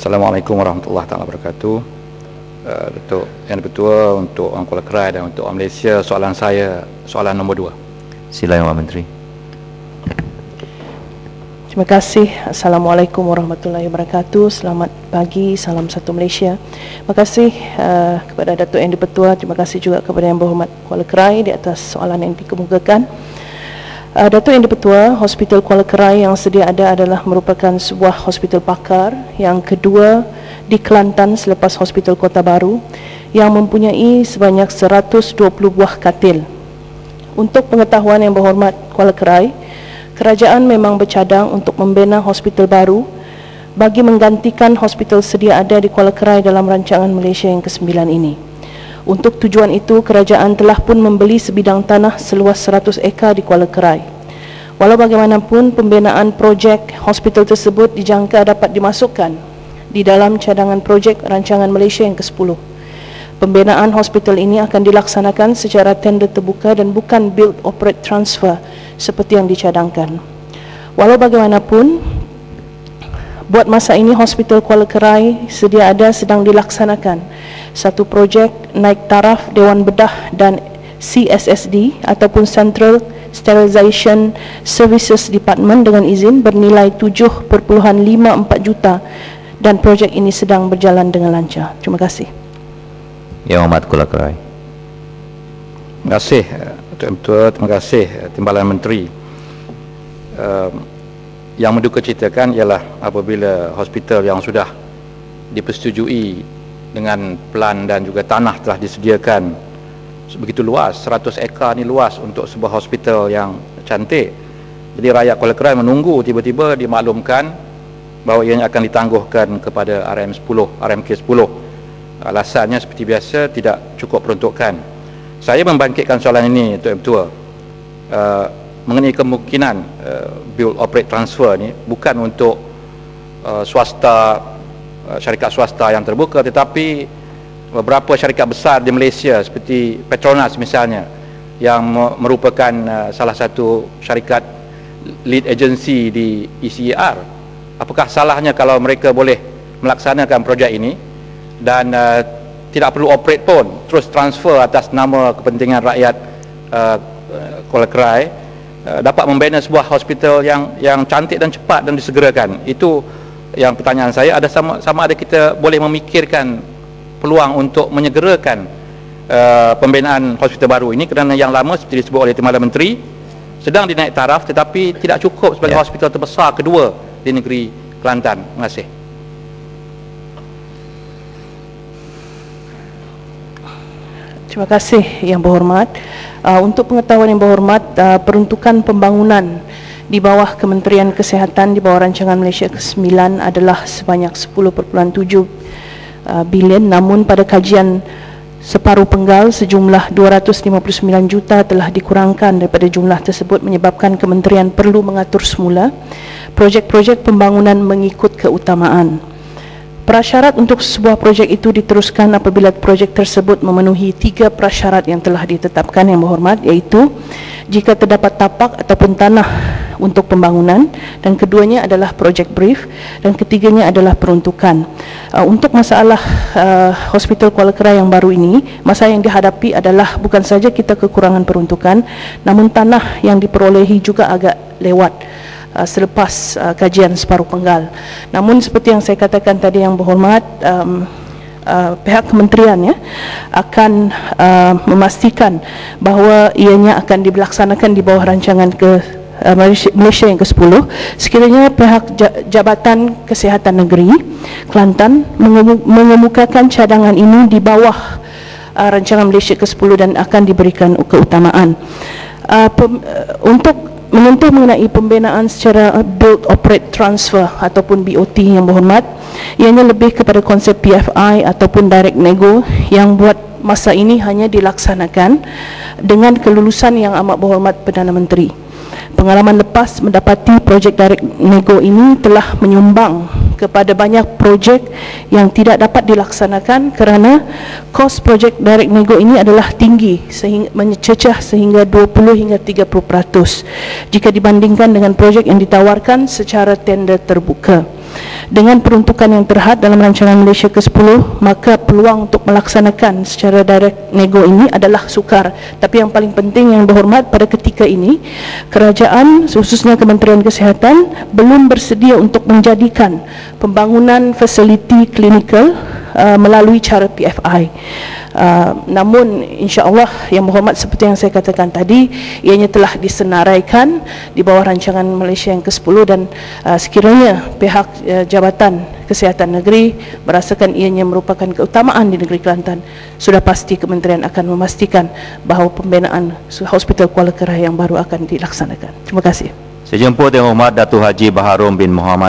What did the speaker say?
Assalamualaikum warahmatullahi taala wabarakatuh. Uh, Datuk Yang Betua untuk Orang Kuala Kerai dan untuk orang Malaysia soalan saya soalan nombor dua. Sila Yang Menteri. Terima kasih. Assalamualaikum warahmatullahi wabarakatuh. Selamat pagi. Salam satu Malaysia. Terima kasih uh, kepada Datuk Yang Dipertua. Terima kasih juga kepada Yang Berhormat Kuala Kerai di atas soalan yang dikemukakan. Uh, Datuk Yang Dipertua, Hospital Kuala Kerai yang sedia ada adalah merupakan sebuah hospital pakar yang kedua di Kelantan selepas Hospital Kota Baru yang mempunyai sebanyak 120 buah katil. Untuk pengetahuan Yang Berhormat Kuala Kerai, kerajaan memang bercadang untuk membina hospital baru bagi menggantikan hospital sedia ada di Kuala Kerai dalam rancangan Malaysia yang ke-9 ini. Untuk tujuan itu, kerajaan telah pun membeli sebidang tanah seluas 100 ekar di Kuala Kerai. Walau bagaimanapun, pembinaan projek hospital tersebut dijangka dapat dimasukkan di dalam cadangan projek rancangan Malaysia yang ke-10. Pembinaan hospital ini akan dilaksanakan secara tender terbuka dan bukan build operate transfer seperti yang dicadangkan. Walau bagaimanapun, buat masa ini Hospital Kuala Kerai sedia ada sedang dilaksanakan satu projek naik taraf Dewan Bedah dan CSSD ataupun Central Sterilization Services Department dengan izin bernilai 7.54 juta dan projek ini sedang berjalan dengan lancar. Terima kasih. Yang Amat Kuala Kerai. Terima kasih Yang Betua, terima kasih uh, Timbalan Menteri. Uh, yang menduka ceritakan ialah apabila hospital yang sudah dipersetujui dengan pelan dan juga tanah telah disediakan begitu luas 100 ekar ni luas untuk sebuah hospital yang cantik. Jadi rakyat Kuala Kerai menunggu tiba-tiba dimaklumkan bahawa ianya akan ditangguhkan kepada RM10 RMK10 alasannya seperti biasa tidak cukup peruntukan. Saya membangkitkan soalan ini Tuan Ketua. Uh, mengenai kemungkinan uh, build operate transfer ni bukan untuk uh, swasta Uh, syarikat swasta yang terbuka tetapi beberapa syarikat besar di Malaysia seperti Petronas misalnya yang merupakan uh, salah satu syarikat lead agency di ECR apakah salahnya kalau mereka boleh melaksanakan projek ini dan uh, tidak perlu operate pun terus transfer atas nama kepentingan rakyat uh, Kuala Kerai dapat membina sebuah hospital yang yang cantik dan cepat dan disegerakan itu yang pertanyaan saya ada sama sama ada kita boleh memikirkan peluang untuk menyegerakan uh, pembinaan hospital baru ini kerana yang lama seperti disebut oleh Timbalan Menteri sedang dinaik taraf tetapi tidak cukup sebagai yeah. hospital terbesar kedua di negeri Kelantan. Terima kasih. Terima kasih Yang Berhormat. Uh, untuk pengetahuan Yang Berhormat, uh, peruntukan pembangunan di bawah Kementerian Kesihatan di bawah rancangan Malaysia ke-9 adalah sebanyak 10.7 uh, bilion namun pada kajian separuh penggal sejumlah 259 juta telah dikurangkan daripada jumlah tersebut menyebabkan kementerian perlu mengatur semula projek-projek pembangunan mengikut keutamaan. Prasyarat untuk sebuah projek itu diteruskan apabila projek tersebut memenuhi tiga prasyarat yang telah ditetapkan yang berhormat iaitu jika terdapat tapak ataupun tanah untuk pembangunan dan keduanya adalah projek brief dan ketiganya adalah peruntukan. Uh, untuk masalah uh, Hospital Kuala Kerai yang baru ini, masa yang dihadapi adalah bukan saja kita kekurangan peruntukan namun tanah yang diperolehi juga agak lewat uh, selepas uh, kajian separuh penggal. Namun seperti yang saya katakan tadi yang berhormat um, uh, pihak kementerian ya akan uh, memastikan bahawa ianya akan dilaksanakan di bawah rancangan ke uh, Malaysia yang ke-10 sekiranya pihak Jabatan Kesihatan Negeri Kelantan mengemukakan cadangan ini di bawah uh, rancangan Malaysia ke-10 dan akan diberikan keutamaan uh, pem, uh, untuk menentu mengenai pembinaan secara build operate transfer ataupun BOT yang berhormat ianya lebih kepada konsep PFI ataupun direct nego yang buat masa ini hanya dilaksanakan dengan kelulusan yang amat berhormat Perdana Menteri pengalaman lepas mendapati projek direct nego ini telah menyumbang kepada banyak projek yang tidak dapat dilaksanakan kerana kos projek direct nego ini adalah tinggi sehingga mencecah sehingga 20 hingga 30% jika dibandingkan dengan projek yang ditawarkan secara tender terbuka. Dengan peruntukan yang terhad dalam rancangan Malaysia ke-10, maka peluang untuk melaksanakan secara direct nego ini adalah sukar. Tapi yang paling penting yang berhormat pada ketika ini, kerajaan khususnya Kementerian Kesihatan belum bersedia untuk menjadikan pembangunan fasiliti klinikal uh, melalui cara PFI. Uh, namun insya-Allah yang berhormat seperti yang saya katakan tadi ianya telah disenaraikan di bawah rancangan Malaysia yang ke-10 dan uh, sekiranya pihak uh, Jabatan Kesihatan Negeri merasakan ianya merupakan keutamaan di negeri Kelantan sudah pasti kementerian akan memastikan bahawa pembinaan Hospital Kuala Kerah yang baru akan dilaksanakan. Terima kasih. Saya jemput Yang Hormat Datuk Haji Baharum bin Muhammad